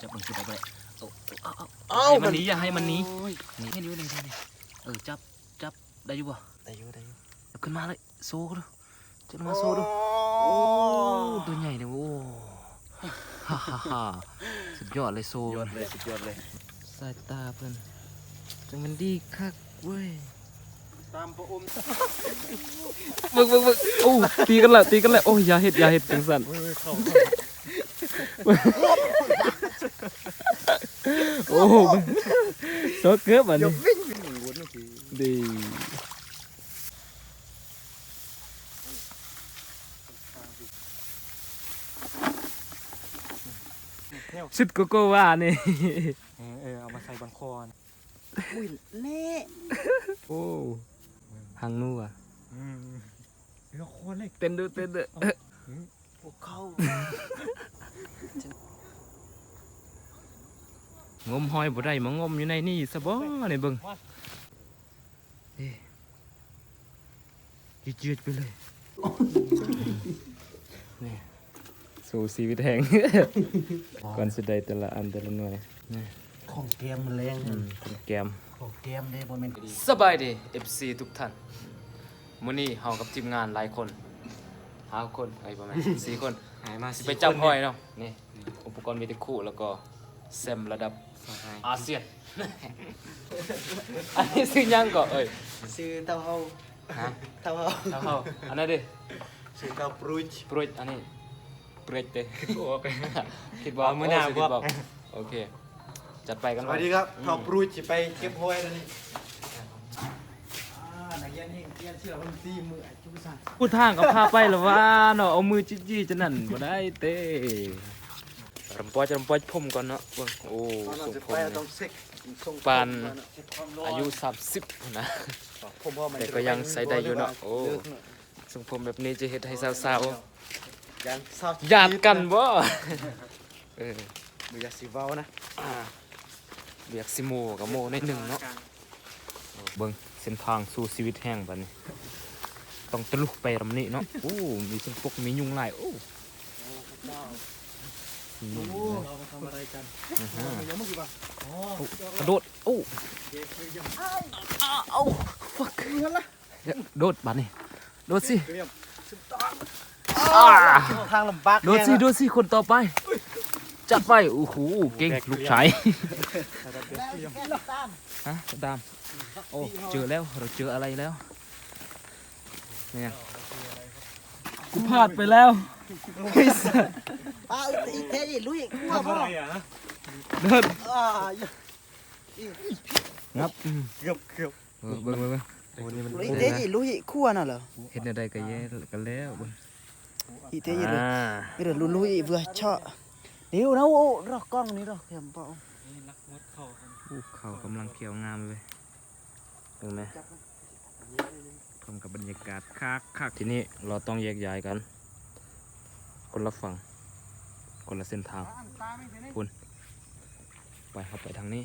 จับมันขึ้นไปเลยเอาเอาเอาเอ้าให้มันหนีอย่าให้มันหนีโอ้ยหนีให้นิ้วหนึ่งทีนี่เออจับจับได้อยู่บ่ได้อยู่ได้อยู่จับขึ้นมาเลยโซ่ดูจับลงมาโซ่ดูโอ้ตัวใหญ่เนี่ยโอ้ฮ่าฮ่าฮ่าสุดยอดเลยโซ่ยอดเลยสุดยอดเลยสายตาเพิ่นจังมันดีคักเว้ยตามพระอมบึกบึกบึกโอ้ตีกันและตีกันและโอ้ยอย่าเห็ดอย่าเห็ดจังสัน เฮ้ยเข้าโอ้โซเกือบอันยนี้กวิ่งวิ่งวนเมื่อกี้ดีเนี่ยชุดโกโก้ว่านี่เออเออเอามาใส่บังคอนอุ้ยเละโอ้หางนูอะอืมเรือคอนเลยเต้นดูเต้นดูเอ้ยพวกเขา งมหอยบ่ได้มางมอยู่ในนี่ซะบ่นี่เบิ่งเอ๊ะยืดๆไปเลยนี่สู่ชีวิตแห่งก่อนสิได้แต่ละอันแต่ละหน่วยนี่ของเกมมันแรงอืมเป็นแกมของเกมเด้บ่แม่นสบายดี FC ทุกท่านมื้อนี้เฮากับทีมงานหลายคนห้าคนไอ้ยประมาณสี่คนหายมาสิไปจับหอยเนาะนี่อุปกรณ์วิทยุคู่แล้วก็ แซมระดับอาเซียน อันนี้ซื้อยังก่อนเอ้ยซื้อเต้าเฮาฮะเต้าเฮาเท่าเฮาอันนั้นดิซื้อเต้าปรุยปรุยอันนี้ปรุยเตโอเคคิดว่าเอามื้อหน้าโสิบคิอดกบอกโอเคจัดไปกันสเลยวัสดีครับเท่าปรุยสิไปเก็บหอยแล้วนี่อ่านักเรียนนี่เรียนเชื่อมันตีมือไอ้จุ๊บซ่าพูดทางกับพาไปหรอว่าเนาะเอามือจี้ๆจะนั่นบ่ได้เต้ รำปอยจะรำปอยผมก่อนเนาะเบิ่งโอ้ส่งจะผไปมเราต้องเซ็กส่งปานเช็คความร้นอายุ30นะผมว่ามันแต่ก็ยังใส่ได้อยู่เนอะโอ้เลิกเนอะส่งผมแบบนี้จะเฮ็ดให้สาวยังเศร้าๆญาติกันบ่เออบ่อยาสิเว้านะเบียกสิโมกับโมในหนึ่งเนาะเบิ่งเส้นทางสู่ชีวิตแห้งบัดนี้ ต้องตะลุกไปรำนี้เนาะโอ้มีสังพวกมียุงหลายโอ้ มียุงโอ้นะเรามาทำอะไรกันอ่าฮะเดี๋ยวเมื่อกี้ป่ะอ๋อกระโดดโอ้อ้าวเอาฟักโดดบัดนี้โดดสิอ่าทางลำบากโดดสิโดดสิคนต่อไป จัดไปโอ้โหเก่งลูกชายฮะดามโอ้เจอแล้วเราเจออะไรแล้วเนี่ย กูพลาดไปแล้วไอ้สัสอ้าวอีเทอีลุยกลัวบ่อะเดินอ่างับอืมเกือบเกือบเออเบิ่งเบิ่งเบิ่งโอ้นี่มันอีเทอีลุยคั่วน่ะเหรอเห็นอะไรกันแย่กันแล้วเบิ่งอีเทอีลุยอ่านี่เดี๋ยวลุยเบื่อเชาะเดี๋ยวนะโอ้รอกกล้องนี่รอกเข็มเปล่ารักมดเข้าครับอู้เขากำลังเขียวงามเลยเห็นไหม พร้อมกับบรรยากาศคักคักทีนี้เราต้องแยกย้ายกัน คนละฝั่ง คนละเส้นทางไปเข้าไปทางนี้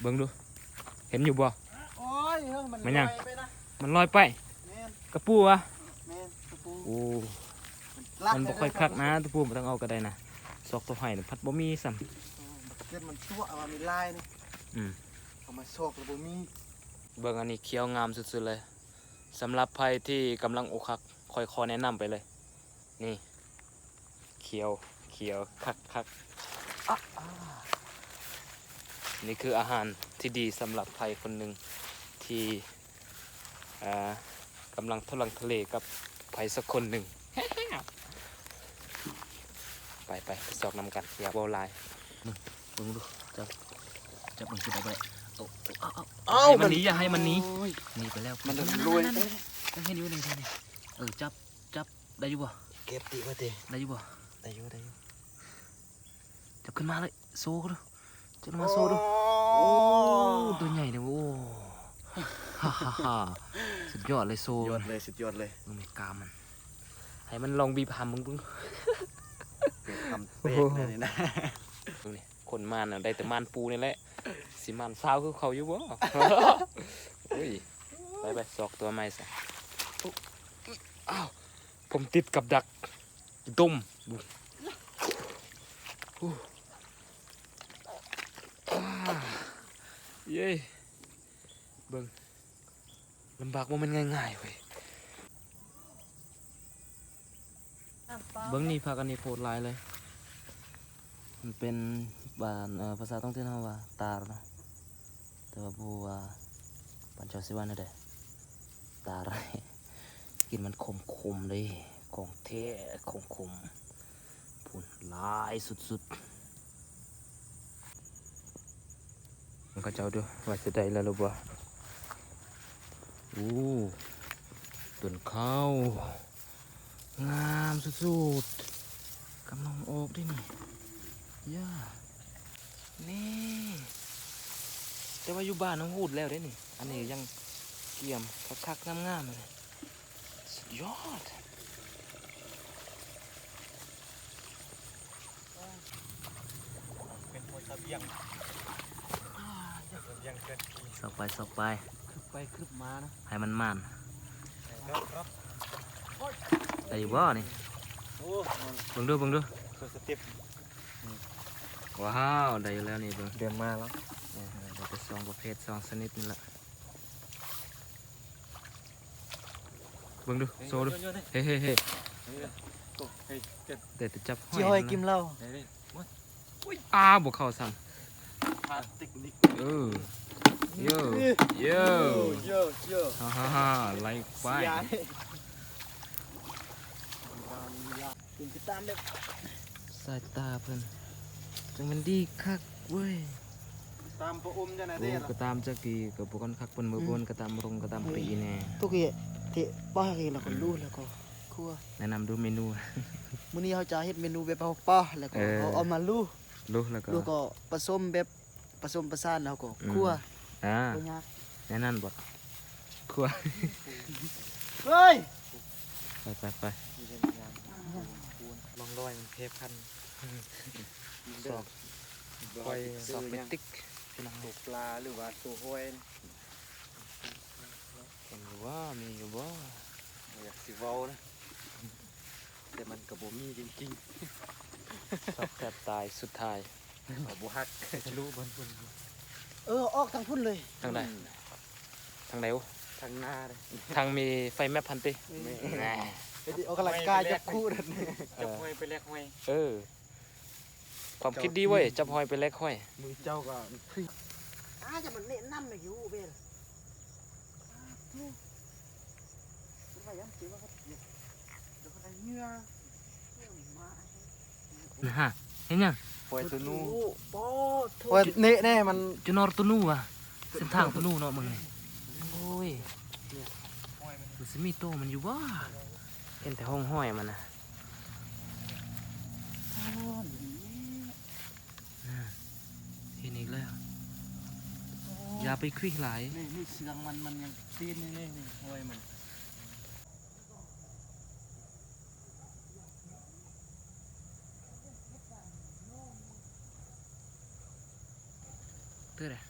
เบิ่งดู เห็นอยู่บ่โอ้ยเฮ้ยมันมันยังลอไปนะมันลอยไปแม่นกระปูวะแม่นตะปูโอ้ลักมันบ่ค่อยคักนะตะปูมันต้องเอาก็ได้นะซอกตัวไห้น่ะพัดบ่มีซ้เกิดมันชั่วเอามามีลายนี่อืม เอามาโซกแล้วบ่มีำเบิ่งอันนี้เขียวงามสุดๆเลยสำหรับใครที่กำลังอกหักคอยขอแนะนำไปเลย นี่ เขียวเขียวคักคักอะอ่านี่คืออาหารที่ดีสำหรับใครคนหนึ่งที่อ่ากำลังทุลังทะเลกับใครสักคนหนึ่งไปไปไปสอกนำกัน อยากเบาลายมึงมึงดูจับจับมันขึ้นไปเลย เอาเอาเอาเอ้าให้มันหนีอย่าให้มันหนีโอ้ยหนีไปแล้วมันนั่ๆๆๆรวยต้องให้นิ้วหนึ่งทีนี่เออจับจับได้อยู่บ่เก็บติว่าติได้อยู่บ่ได้อยู่ได้อยู่จับขึ้นมาเลยโซ่ดูจับลงมาโซ่ดูโอ้ตัวใหญ่เนี่ยโอ้ฮ่าฮ่าฮ่าสุดยอดเลยโซ่ยอดเลยสุดยอดเลยมึงไม่กล้ามันให้มันลองบีบหามมึงมึงทำเป๊กเลยนี่นะมึงนี่ คนมานอะได้แต่มานปูนี่แหละสิมานสาวคือเขาอยู่บ่ อุ้ยไปไปสอกตัวใหม่ซะอุ๊ยอ้าวผมติดกับดักกินต้มบุอู้อ่าเย้เบิ่งลำบากว่ามันง่ายๆเว้ย เบิ่งนี่พักอันนี้โพดหลายเลย มันเป็น บานภาษาท้องถิ่นเขาว่าตาลเนะแต่ว่าบูว่าบ้านเจ้าสิว่านั่นแหละตาไรกินมันคมคมๆเลยของเท่คมคมๆพูนลายสุดๆมันก็เจ้าดูว่าจะได้แล้วหรือเปล่าอู้ต้นข้าวงามสุดๆกำลังออกด้วยนี่ย่า นี่ แต่ว่าอยู่บ้านน้องหูดแล้วเด้นี่ อันนี้ยังเกี่ยมคักๆงามๆเลยสุดยอดเป็นโมซาเบียงเบียงเกินทีสอกไปสอกไปคึบไปคึบมานะให้มันมันครับครับได้อยู่บ่นี่โอ้เบิ่งดูเบิ่งดูตัวสเต็ป ว้าวได้อยู่แล้วนี่เบิ่งเดือนมาแล้วเออเราจะสองประเภทสองชนิดนี่แหละเบิ่งดูโซดูเฮ้เฮ้เฮ้โอ้เฮ้ยเกิดเด็ดแต่จับห้จีฮอยกิมเหล้าไหนดิอ้าบ่เข้าซ้พาติกนิกำเออโย่โย่เยอะเยอะฮ่าฮ่าฮ่าไล่ไปกินไปตามแบบสายตาเพิ่น จังมันดีคักเว้ยตามพระอมจะไหนโอ้ก็ตามจักกีก็บ่กันคักเพิ่นบ่บ่นก็ตามรงก็ตามปีแน่ทุกอย่างที่ป้าเองเราก็รู้แล้วก็ครัวแนะนำดูเมนูมื้อนี้เขาจะเฮ็ดเมนูแบบเอาป้าแล้วก็เออเอาเอามาลู่ลูกแล้วก็แล้วก็ผสมแบบผสมประสานแล้วก็ครัวอ่าบ่ยากแน่นั่นบ่ครัวเฮ้ยไปไปไปลองลอยมันเทพัน สอบคอยสอบเมติกพี่น้องตกปลาหรือว่าตัวห้อยเห็นอยู่ว่ามีอยู่บ่อยากสิเว้านะแต่มันกับบ่มีจริงสอบแทบตายสุดท้ายๆเอาบ่ฮักจะรู้บนบนเออออกทางพุ่นเลยทางใดทางไหนวะทางหน้าเลยทางมีไฟแม่พันติแหน่ไปดิออกกำลังกายจับคู่นั่นจับห้อยไปแลกห้อยเออ ความคิดดีเว้ยจับหอยไปแลกห้อยมือเจ้าก็อาจะมันแนะนำอยู่เว้ยว่ายังสิว่าเขาเดี๋ยวเขาได้เหงื่อเหงื่อมานะฮะเห็นยังปล่อยตัวนู้โป้โทว่าษเนะแน่มันจุนอร์ตัวนู่อะเส้นทางตัวนู่เนาะมึงนี่โอ้ยห้อยมันมันสิมีโตมันอยู่ว่าเห็นแต่ห้องห้อยมันนะเห็นอีกแล้ว อย่าไปคลิกหลายนี่นี่เสียงมันมันยังตีนนี่นี่นี่ห้อยมันเตื้อเลย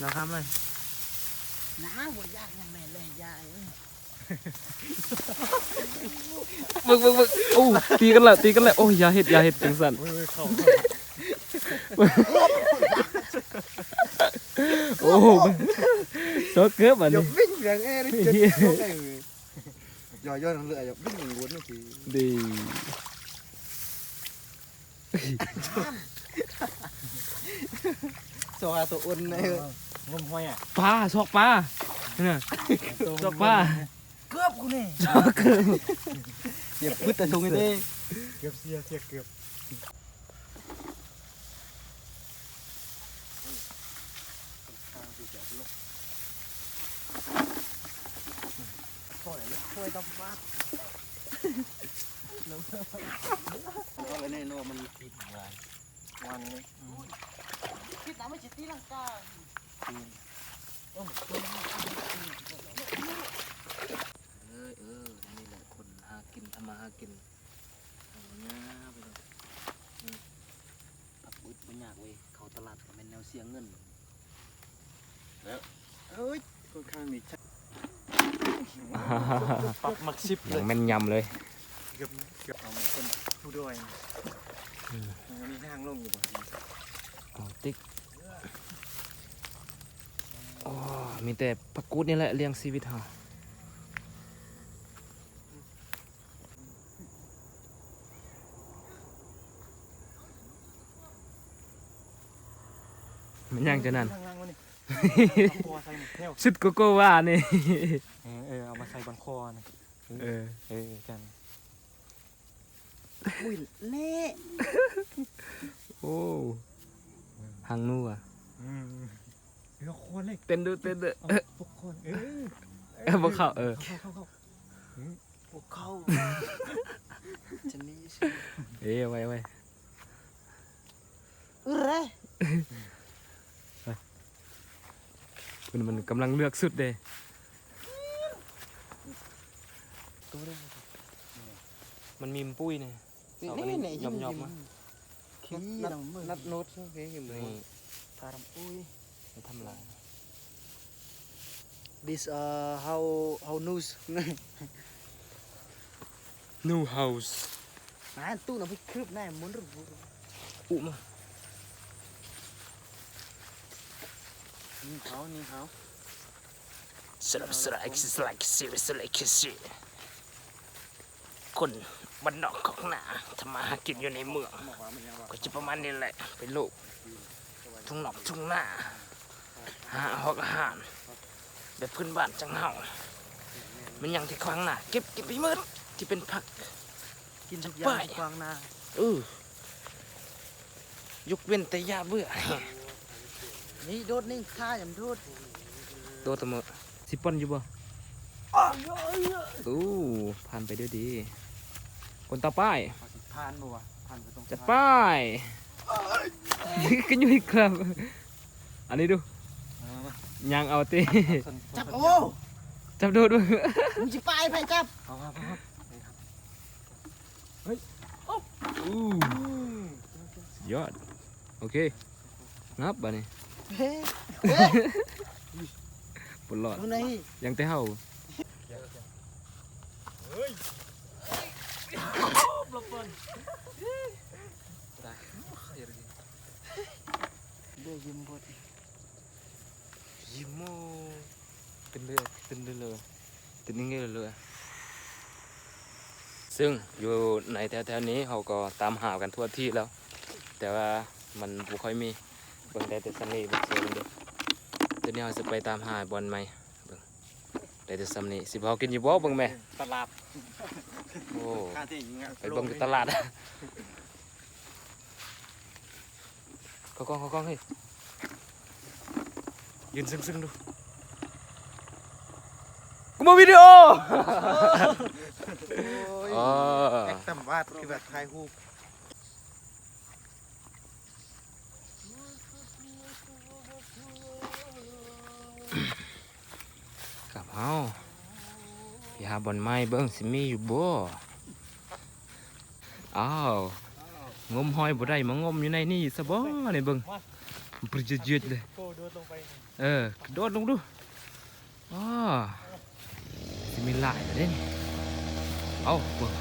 เราทำเลย น้าบ่ยากยังแม่นเลยยายเอ้ยบึกบึกบึกโอ้ตีกันและตีกันและโอ้ยอย่าเห็ดอย่าเห็ดจังสันเฮ้ยเข้าโอ้โหโซเกือบอันอย่านี้วิ่งเสียงแอร์นี่เจ็บเหี้ยท้องไอ้เว้ยย่อย่อทางเรืออย่าวิ่งหนีวนนี่สิดีโซฮาตัวอุ่นไอ้เว้ย งมห้อยอะปลาชอกปลาเนี่ยชอกปลาเกือบกูนี่ชอกเกือบอย่าพึ่แต่ทงไอ้เด้เกือบเสียเสียเกือบปล่อยแล้วช่วยตำบ้าก็เลยแน่นอนมันติดวันนี้คิดน้ำไม่จิตตีลังกา เออเออนี่แหละคนหากินทำมากินเอาเน้ยไปปักบุดไม่ยากเว้ยเขาตลาดเป็นแนวเสียงเงินแล้วเอ้ยค่อนข้างมีชัปักมักซิบเลยย่แม่นยำเลย เกือบเกือบเอาคนผู้ด้วยนะอืม มันางลงอยู่บ่ เอาติ๊ก โอ้มีแต่ผักกูดนี่แหละเลี้ยงชีวิตเฮามันยังจะนั่นทางล่างวะนี่เอาคอใส่หนึ่งแนวสุดโกโก้ว่านี่ เออเออเอามาใส่บนคอนะเออ เออกันอุ้ยเละโอ้หางนูอะอืม เออคอเลยเต้นดูเต้นดูเอาพวกคนเออเออบ่เข้าเออ เข้าเข้าเข้าพวกเขาจะหนี่สิเอ้ยเอาไว้เอาไว้เอ้ยมันมันกำลังเลือกสุดเด้ตัวเดียวมันมีมปุ้ยเนี่ยนี่เอาอันนี่นี้นี่ยอมๆมาขี้ดังมือนัดโน้ตใช่ไหมเห็นไหมนี่ตาดำอุ้ย มันทำลาย this uh how how news นูเฮาส์มาตู้น่ะไปคืบแน่มุนหรืออุมานี่เขานี่เขาสลับสลายสลายสิสลายสิคนบ้านนอกของหนาทำมาหากินอยู่ในเมืองบอกว่ามันยังว่าก็จะประมาณนี้แหละเป็นลูกทุ่งนอกทุ่งหน้า หาหอกอาหารแบบพื้นบ้านจังเฮามันยังที่ขวางหน้าเก็บเก็บไปหมืดที่เป็นผัก กินทุกอไปย่างกวางหน้าเออยกเว้นแต่ยาเบื่อ นี่โดดนี่ข้าอย่าโดดตัวตะเมอสิปอนอยู่บ่อู้ผ่านไปด้วยดี คนต่อไปเขาสิผ่านบ่วะผ่านไปตรงจัดป้ายก็อยู่อีกครับ อันนี้ดู ยังเอาตีจับโอ้จับโดดด้วยมึงจะไปไปจับเอาครับเอาครับอู้ยอดโอเคงับบ่นี่เฮ้ยปลอดดูนี่ยังแต่เฮาเดี๋ยวยิ้มบดยิโมเป็นเรือเป็นเรื อเลยเป็นยังไงเลยซึ่งอยู่ในแถวๆนี้เขาก็ตามหากันทั่วที่แล้ว แต่ว่ามันบ่ค่อยมีเบิ่งได้แต่ซันนี่เบิ่งเสียงเด้อเดี๋ยวนี้เราจะไปตามหาบอลใหม่เบิ่งได้แต่ซันนี่สิพอกินอยู่บ่เบิ่งแม่ตลาดโอ้ค่าที่ยิงอะไปเบิ่งที่ตลาด เขากล้องเขากล้องเฮ้ย ยืนซึ้งๆดู กูมาวิดีโออ๋อแอคตัมวาดคือแบบถ่ายรูปกับเฮาไปหาบอลไม้เบิ่งสิมีอยู่บ่อ้าวงมหอยบ่ได้มางมอยู่ในนี่ซะบ่นี่เบิ่งมันปรึดยืดๆเลยโกโดดลงไป เออกระโดดลงดูอ๋อสิมีลายเด้นี่เอาเบิ่ง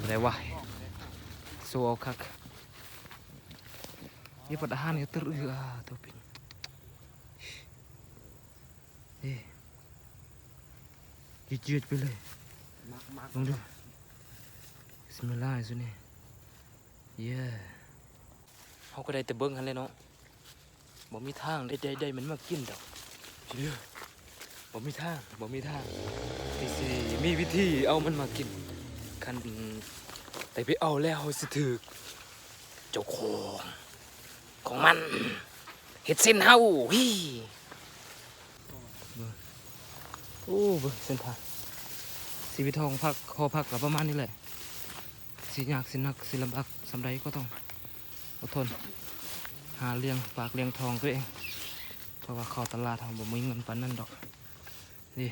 อะไรวะโซเอาคักนี่ปัดอาหารนี่ terus ah topi eh ยืดไปเลยลองดูบิสมิลลาห์สุนี่เย้เขาก็ได้แต่เบิ้งหันเลยเนาะ บ่มีทางได้ได้ได้มันมากินดอกเด้อบ่มีทางบ่มีทางที่สิมีวิธีเอามันมากินคันแต่ไปเอาแล้วสิถึกเจ้าของของมันเฮ็ดเส้นเฮาฮิเบิ่งโอ้เบิ่งเส้นทางชีวิตทองพักคอพักกับประมาณนี้แหละสิยากสิหนักสิลำบากสำใดก็ต้องอดทน หาเลี้ยงปากเลี้ยงทองตัวเอง เพราะว่าเข้าตลาดทางบ่มีเงินปานนั้นดอก นี่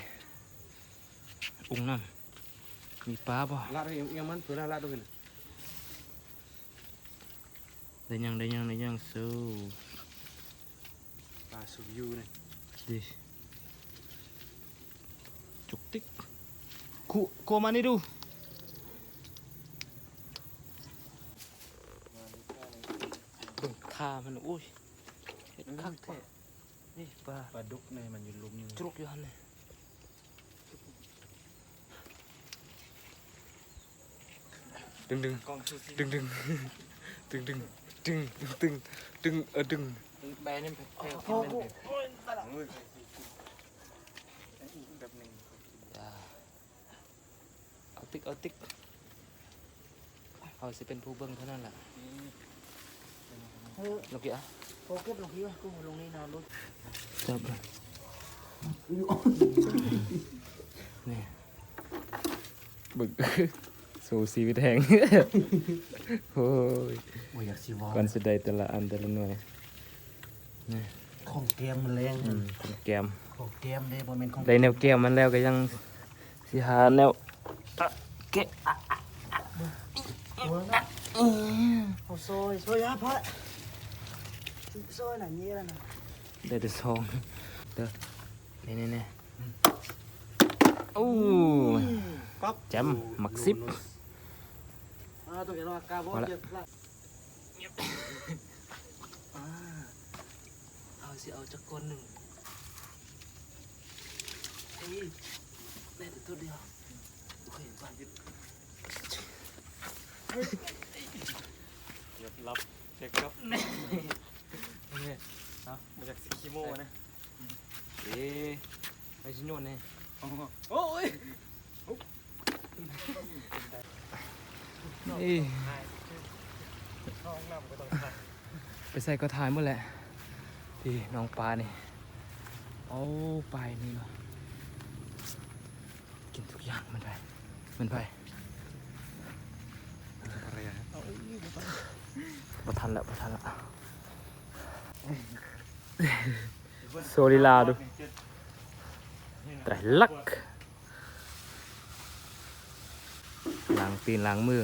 อุ้งน้ำมีปลาบ่ลาดยังยังมันเผื่อลาดด้วยได้ยังได้ยังได้ยังสู้ปลาสุกยูเนี่ยดีจุกติ๊กคูโกมานี่ดู บิ่งท่ามันอุ้ยเห็ดคักแท้นี่ปลาปลาดุกในมันอยู่ลุมอยู่จุกอยู่หันเลยดึงดึงกล้องซูซี่ดึงดึงดึงดึงดึงดึงดึงเออดึงแบนี่แพงโอ้โหแบบหนึ่งอย่าเอาติ๊กเอาติ๊กเอาสิเป็นผู้เบิ้งเท่านั้นแหละ เออลูกเกี้ยโอเก็บลงที่ว่ากูลงนี่นอนรถจับเลยนี่บึกสู่ชีวิตแห่งโอ้ยโอ้ยอยากสิวอวันสุดใดแต่ละอันแต่ละหน่วยของแกมมันแรงอืมเป็นแกมของแกมเด้บ่แม่นของได้แนวแก้มมันแล้วก็ยังสิหาแนวอะเกะโอ้ยนะเอาซอยซอยฮะพ่ อซอน่ะเงี้แล้วนะได้แต่ซองเด้อนี่นี่นี่โอ้ปั๊บแจมหมักซิบอ่าตัวเห็นว่ากาบ่พอละเอาสิเอาจักคนหนึ่งเฮ้ยได้แต่ตัวเดียวโอเคไปหยุดเดี๋ยวรับเช็คครับ นี่เนาะมาจากซิคิโมนะเอ๊ะไปชิโน่นนี่โอ้ยเอ้ยห้องน้ำก็ต้องถ่ายไปใส่ก็ถ่ายหมดแหละดีน้องปลานี่โอ้ไปนี่เนาะกินทุกอย่างมันไปมันไปอะไรอะประทันแล้วประทันแล้ว โซลิลาดูไตรลักล้างตีนล้างมือ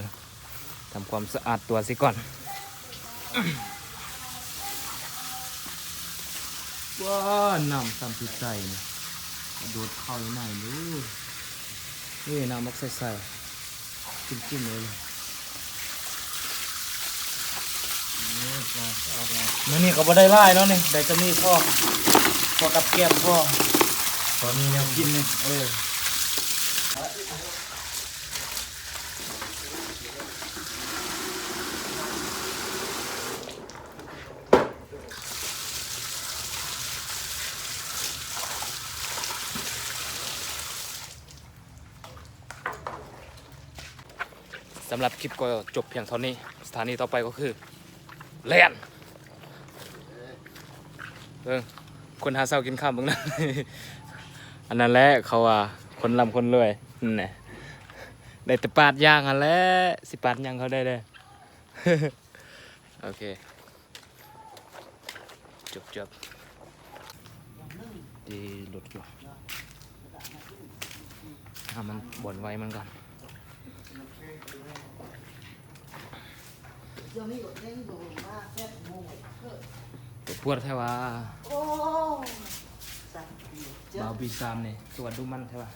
ทำความสะอาดตัวสิก่อนว้าน้ำซ้ำที่ใส่โดดเข้าอยู่ไหนดูนี่น้ำมักใส่ใส่จิ้มๆเลยเลย นี่นี่ก็บ่ได้ไล่แล้วนี่ได้จะมีพ่อพ่อกับแก้มพ่อตอนนี้แนวกินเลยเออสำหรับคลิปก็จบเพียงเท่านี้ สถานีต่อไปก็คือ แลนเออคนหาเช้ากินข้าวบางนั้นอันนั้นแหละเขาว่าคนลำคนรวยนั่นแหละได้แต่ปาดยางอันแหละสิปาดยางเขาได้เลยโอเคจบจบดีหลุดอยู่เอามันบ่นไว้มันก่อน เดี๋ยวนี้ก็เล่นโดนมากแค่โมงเพิ่น ตัวปวดแท้ว่าโอ้สักทีเจ็บบาวบีซามนี่ตัวดูมันใช่ป่ะ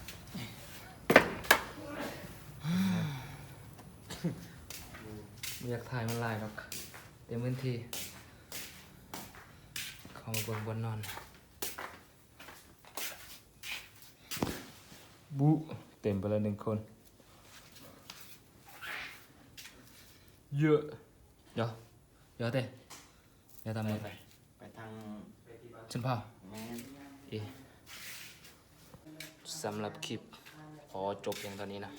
ไม่อยากถ่ายมันลายหรอกเต็มพื้นที่เข้ามาบนบนนอน บุเต็มไปแล้วหนึ่งคน เยอะ เดี๋ยว เดี๋ยวเต้เดี๋ยวทำอะไรไปทางฉันเผาแม่นเอะสำหรับคลิปขอจบเพียงเท่านี้นะ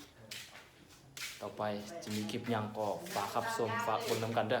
ต่อไปจะมีคลิปหยังก็ฝากครับชมฝากเบนน้ำกันเด้อ